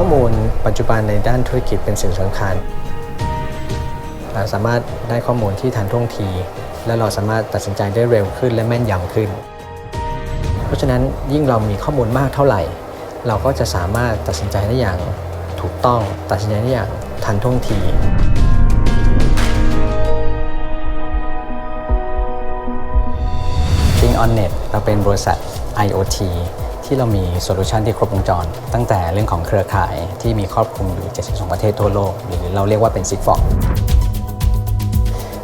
ข้อมูลปัจจุบันในด้านธุรกิจเป็นสิ่งสำคัญ เราสามารถได้ข้อมูลที่ทันท่วงที และเราสามารถตัดสินใจได้เร็วขึ้นและแม่นยำขึ้น เพราะฉะนั้นยิ่งเรามีข้อมูลมากเท่าไหร่ เราก็จะสามารถตัดสินใจได้อย่างถูกต้องตัดสินใจได้อย่างทันท่วงที Think on Net เราเป็นบริษัท IoT ที่เรามีโซลูชันที่ครบวงจร ตั้งแต่เรื่องของเครือข่ายที่มีครอบคลุมอยู่ 72 ประเทศทั่วโลก หรือเราเรียกว่าเป็น Sigfox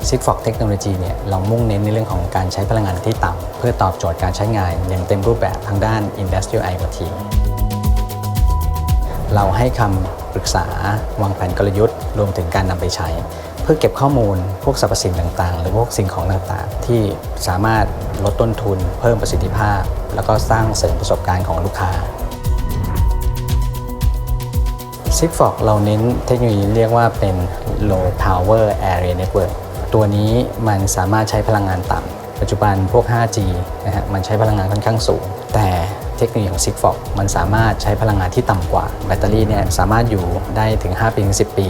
Sigfox เทคโนโลยีเนี่ยเรามุ่งเน้นในเรื่องของการใช้พลังงานที่ต่ำ เพื่อตอบโจทย์การใช้งานอย่างเต็มรูปแบบทางด้าน Industrial IoT เราให้คำปรึกษาวางแผนกลยุทธ์ รวมถึงการนำไปใช้ เพื่อเก็บข้อมูลพวกสรรพสิ่งต่างๆ หรือพวกสิ่งของต่างๆ ที่สามารถลดต้นทุน เพิ่มประสิทธิภาพ แล้วก็สร้างเสริมประสบการณ์ของลูกค้า s i g f o x เราเน้นเทคโนโลยีเรียกว่าเป็น low power area network ตัวนี้มันสามารถใช้พลังงานต่ำปัจจุบันพวก 5G นะฮะมันใช้พลังงานค่อนข้างสูง แต่เทคโนโลยีของ s i g f o x มันสามารถใช้พลังงานที่ต่ำกว่า แบตเตอรี่เนี่ยสามารถอยู่ได้ถึง 5 ปีถึง 10 ปี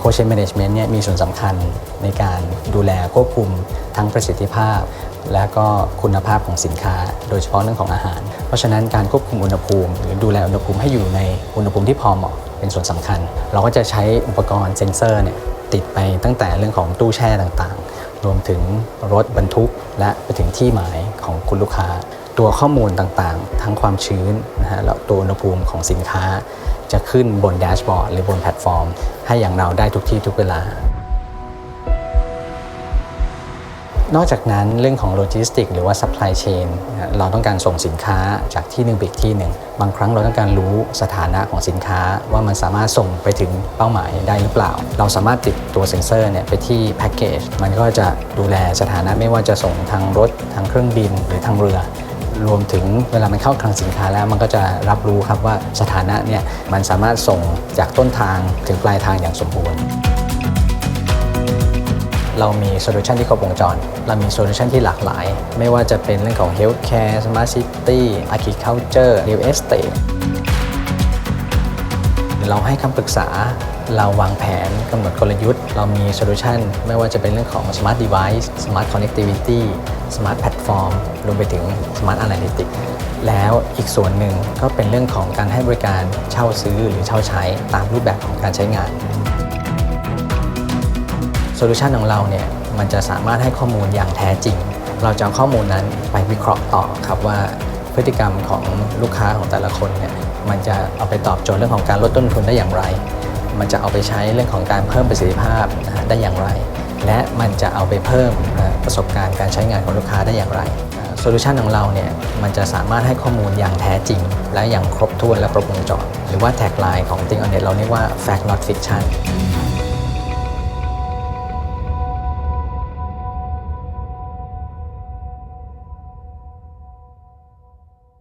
โคเชนแมネจเมนต์เนี่ยมีส่วนสำคัญในการดูแลควบคุมทั้งประสิทธิภาพ และก็คุณภาพของสินค้า โดยเฉพาะเรื่องของอาหาร เพราะฉะนั้นการควบคุมอุณหภูมิ หรือดูแลอุณหภูมิให้อยู่ในอุณหภูมิที่พอเหมาะเป็นส่วนสำคัญ เราก็จะใช้อุปกรณ์เซ็นเซอร์เนี่ยติดไปตั้งแต่เรื่องของตู้แช่ต่างๆ รวมถึงรถบรรทุก และไปถึงที่หมายของคุณลูกค้า ตัวข้อมูลต่างๆ ทั้งความชื้นนะฮะแล้วตัวอุณหภูมิของสินค้า จะขึ้นบนแดชบอร์ดหรือบนแพลตฟอร์ม ให้อย่างเราได้ทุกที่ทุกเวลา นอกจากนั้นเรื่องของโลจิสติกหรือว่า supply chain นเราต้องการส่งสินค้าจากที่หนึ่งไปอีกที่หนึ่ง บางครั้งเราต้องการรู้สถานะของสินค้าว่ามันสามารถส่งไปถึงเป้าหมายได้หรือเปล่า เราสามารถติดตัวเซ็นเซอร์เนี่ยไปที่แพ็กเกจมันก็จะดูแลสถานะไม่ว่าจะส่งทางรถทางเครื่องบินหรือทางเรือ รวมถึงเวลามันเข้าคลังสินค้าแล้วมันก็จะรับรู้ครับว่าสถานะเนี่ยมันสามารถส่งจากต้นทางถึงปลายทางอย่างสมบูรณ์เรามีโซลูชันที่ครบวงจร เรามีโซลูชันที่หลากหลาย ไม่ว่าจะเป็นเรื่องของ Healthcare Smart City Agriculture Real Estate เราให้คำปรึกษา เราวางแผนกำหนดกลยุทธ์ เรามีโซลูชันไม่ว่าจะเป็นเรื่องของ Smart Device Smart Connectivity Smart Platform รวมไปถึง Smart Analytics แล้วอีกส่วนหนึ่งก็เป็นเรื่องของการให้บริการเช่าซื้อหรือเช่าใช้ตามรูปแบบของการใช้งานโซลูชันของเราเนี่ยมันจะสามารถให้ข้อมูลอย่างแท้จริง เราจะเอาข้อมูลนั้นไปวิเคราะห์ต่อครับว่าพฤติกรรมของลูกค้าของแต่ละคนเนี่ยมันจะเอาไปตอบโจทย์เรื่องของการลดต้นทุนได้อย่างไร มันจะเอาไปใช้เรื่องของการเพิ่มประสิทธิภาพได้อย่างไร และมันจะเอาไปเพิ่มประสบการณ์การใช้งานของลูกค้าได้อย่างไรโซลูชันของเราเนี่ยมันจะสามารถให้ข้อมูลอย่างแท้จริง และอย่างครบถ้วนและครบวงจรหรือว่าแท็กไลน์ของ t h i n g on Net เราเรียกว่า fact not fiction